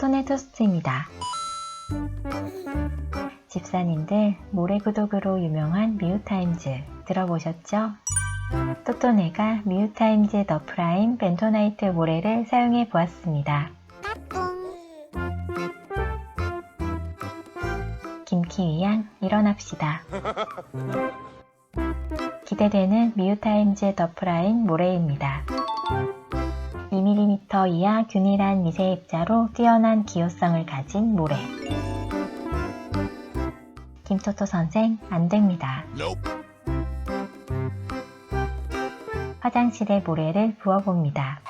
토토네 토스트입니다. 집사님들 모래 구독으로 유명한 미우타임즈 들어보셨죠? 토토네가 미우타임즈 더 프라임 벤토나이트 모래를 사용해 보았습니다. 김키위양 일어납시다. 기대되는 미우타임즈 더 프라임 모래입니다. 2mm 이하 균일한 미세 입자로 뛰어난 기호성을 가진 모래. 김토토 선생, 안 됩니다. 화장실에 모래를 부어봅니다.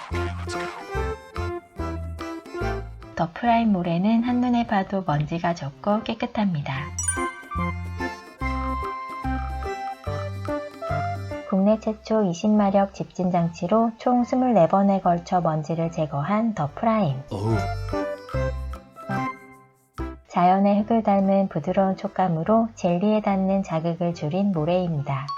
더 프라임 모래는 한눈에 봐도 먼지가 적고 깨끗합니다. 국내 최초 20마력 집진 장치로 총 24번에 걸쳐 먼지를 제거한 더 프라임. 자연의 흙을 닮은 부드러운 촉감으로 젤리에 닿는 자극을 줄인 모래입니다.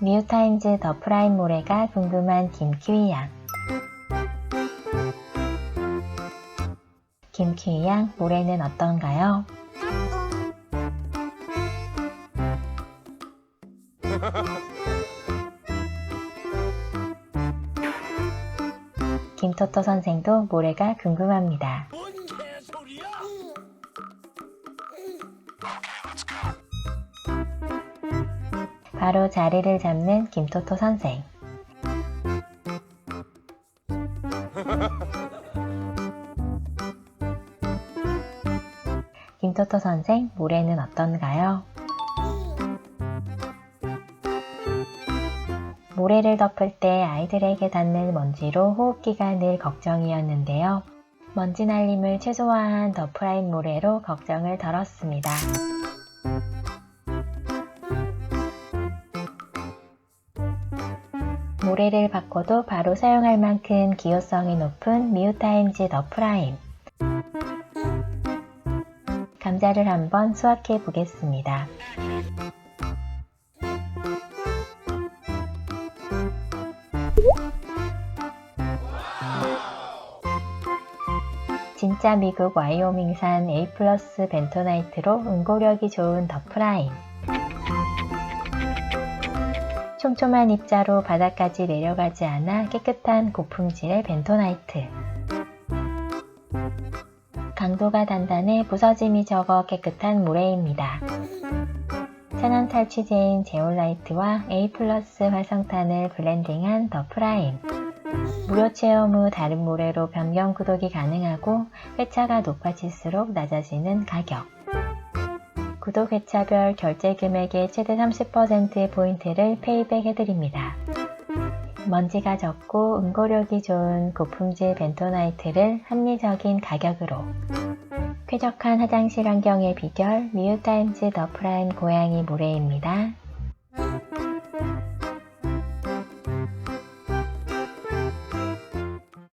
미우타임즈 더 프라임 모래가 궁금한 김키위 양. 김키위양 모래는 어떤가요? 김토토 선생도 모래가 궁금합니다. 바로 자리를 잡는 김토토 선생. 토토 선생, 모래는 어떤가요? 모래를 덮을 때 아이들에게 닿는 먼지로 호흡기가 늘 걱정이었는데요. 먼지 날림을 최소화한 더 프라임 모래로 걱정을 덜었습니다. 모래를 바꿔도 바로 사용할 만큼 기호성이 높은 미우타임즈 더 프라임. 감자를 한번 수확해 보겠습니다. 진짜 미국 와이오밍산 A 플러스 벤토나이트로 응고력이 좋은 더 프라임. 촘촘한 입자로 바닥까지 내려가지 않아 깨끗한 고품질의 벤토나이트. 강도가 단단해 부서짐이 적어 깨끗한 모래입니다. 천연 탈취제인 제올라이트와 A 플러스 활성탄을 블렌딩한 더 프라임. 무료 체험 후 다른 모래로 변경 구독이 가능하고 회차가 높아질수록 낮아지는 가격. 구독 회차별 결제 금액의 최대 30%의 포인트를 페이백 해드립니다. 먼지가 적고 응고력이 좋은 고품질 벤토나이트를 합리적인 가격으로 쾌적한 화장실 환경의 비결 미우타임즈 더 프라임 고양이 모래입니다.